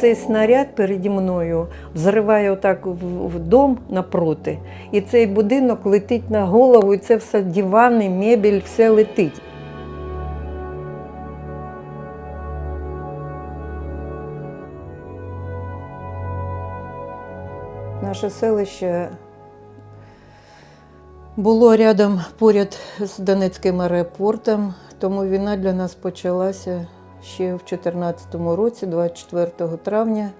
Цей снаряд переді мною взриває отак в, дом напроти, і цей будинок летить на голову, і це все дивани, мебель, все летить. Наше селище було рядом поряд з Донецьким аеропортом, тому війна для нас почалася ще в 2014 році, 24 травня,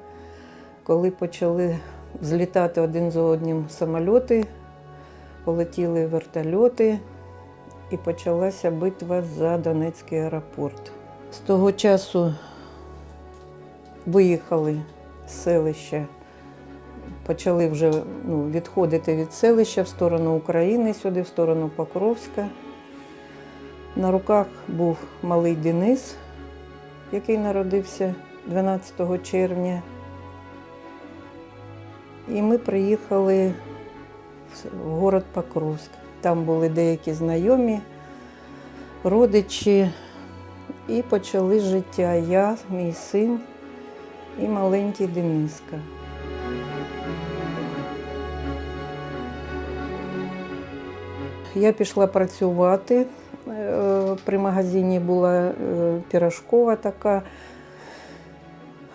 коли почали злітати один за одним самольоти, полетіли вертольоти і почалася битва за Донецький аеропорт. З того часу виїхали з селища почали вже ну, відходити від селища в сторону України, сюди, в сторону Покровська. На руках був малий Денис, який народився 12 червня. І ми приїхали в город Покровськ. Там були деякі знайомі, родичі, і почали життя я, мій син і маленький Дениска. Я пішла працювати. При магазині була е, пірашкова така.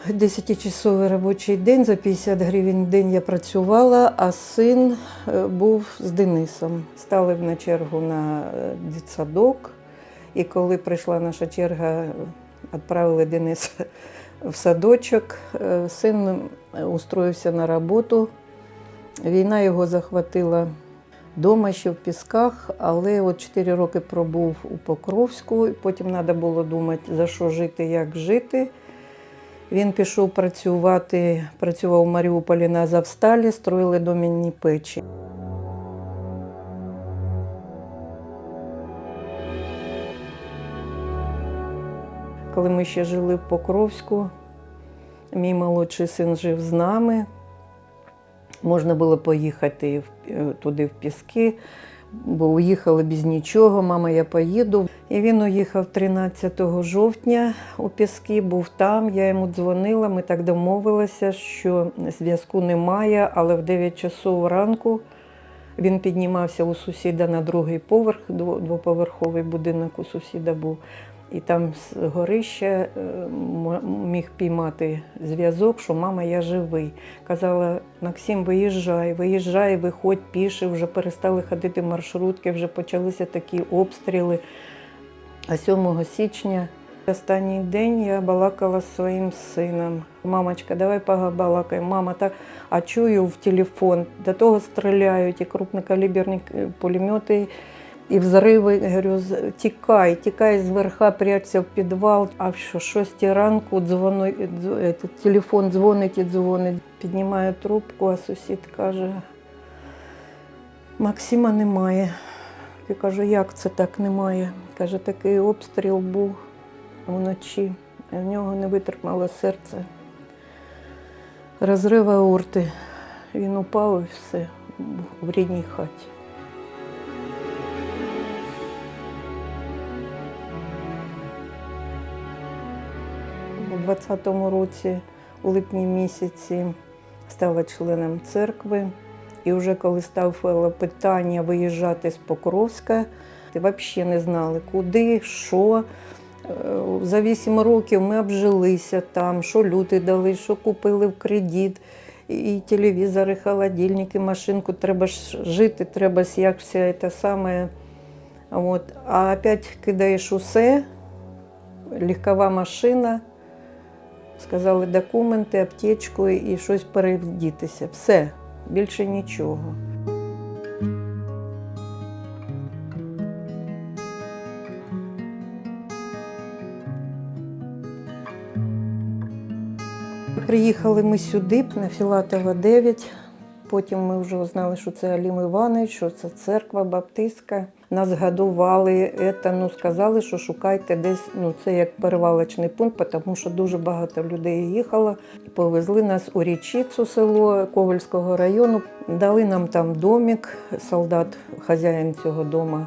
10-часовий робочий день, за 50 гривень в день я працювала, а син е, був з Денисом. Стали на чергу на е, дитсадок. І коли прийшла наша черга, відправили Дениса в садочок. Син устроївся на роботу. Війна його захватила Дома ще в Пісках, але от 4 роки пробув у Покровську, потім треба було думати, за що жити, як жити. Він пішов працювати, працював у Маріуполі на Завсталі, строїли домінні печі. Коли ми ще жили в Покровську, мій молодший син жив з нами. Можна було поїхати е, туди в Піски, бо уїхали без нічого. Мама, я поїду. І він уїхав 13 жовтня у Піски, був там. Я йому дзвонила. Ми так домовилися, що зв'язку немає, але в 9 часов ранку він піднімався у сусіда на другий поверх, двоповерховий будинок у сусіда був. І там з горища е, міг піймати зв'язок, що мама, я живий. Казала, Максим, виїжджай, виїжджай, виходь піше, вже перестали ходити маршрутки, вже почалися такі обстріли. А 7 січня, останній день, я балакала з своїм сином. Мамочка, давай побалакаємо. Мама, так, а чую в телефон, до того стріляють, і крупнокаліберні е, пулемети, і взриви. Я говорю, тікай, тікай з верха, прячься в підвал. А в 6 ранку дзвону, е, телефон дзвонить і дзвонить. Піднімаю трубку, а сусід каже, Максима немає. Я кажу, як це так немає? Каже, такий обстріл був вночі. В нього не витримало серце. Розрив аорти. Він упав і все в рідній хаті. У 20-му році, у липні місяці, стала членом церкви. І вже коли ставило питання виїжджати з Покровська, ти взагалі не знали, куди, що. Е, За 8 років ми обжилися там, що люди дали, що купили в кредит. І телевізори, холодильники, машинку. Треба ж жити, треба ж як все це саме. От. А опять кидаєш усе, легкова машина, сказали документи, аптечку і щось перевдітися. Все, більше нічого. Приїхали ми сюди, на Філатова 9. Потім ми вже знали, що це Алім Іванович, що це церква баптистська. Нас годували, ета, ну, сказали, що шукайте десь, ну це як перевалочний пункт, тому що дуже багато людей їхало. Повезли нас у Річицю, село Ковальського району. Дали нам там домик, солдат, хазяїн цього дому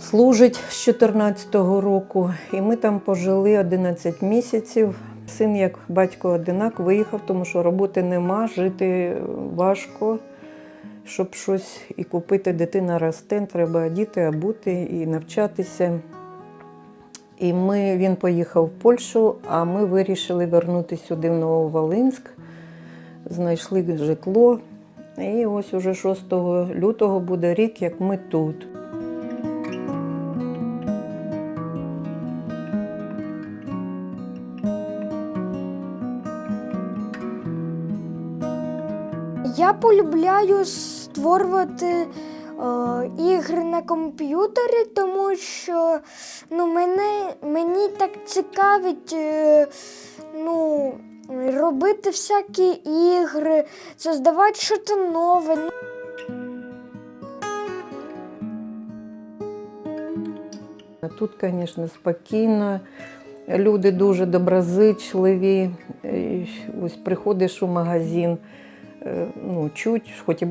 служить з 14-го року. І ми там пожили 11 місяців. Син, як батько одинак, виїхав, тому що роботи нема, жити важко. Щоб щось і купити, дитина росте, треба діти, обути і навчатися. І ми, він поїхав в Польщу, а ми вирішили вернутися сюди в Нововолинськ, знайшли житло. І ось уже 6 лютого буде рік, як ми тут. Я полюбляю створювати е, ігри на комп'ютері, тому що ну, мене, мені так цікавить е, ну, робити всякі ігри, создавати щось нове. Тут, звісно, спокійно. Люди дуже доброзичливі. Е, Ось приходиш у магазин, ну, чуть, хоч і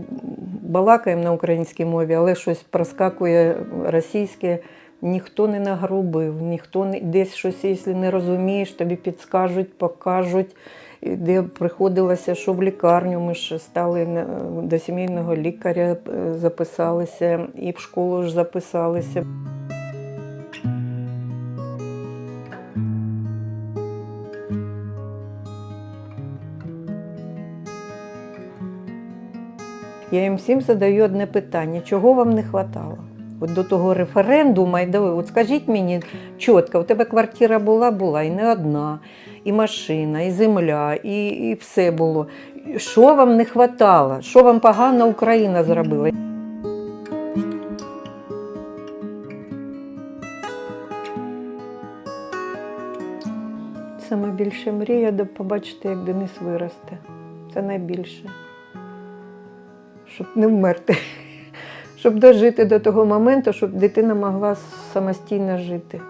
балакаємо на українській мові, але щось проскакує російське. Ніхто не нагрубив, ніхто не десь щось, якщо не розумієш, тобі підскажуть, покажуть. Де приходилося, що в лікарню ми ж стали до сімейного лікаря, е, записалися, і в школу ж записалися. Я їм всім задаю одне питання: чого вам не вистачало? От до того референдуму, до- от скажіть мені чітко, у тебе квартира була, була, і не одна, і машина, і земля, і, і все було. Що вам не вистачало? Що вам погана Україна зробила? Саме більше мрія побачити, як Денис виросте. Це найбільше. Щоб не вмерти. Щоб дожити до того моменту, щоб дитина могла самостійно жити.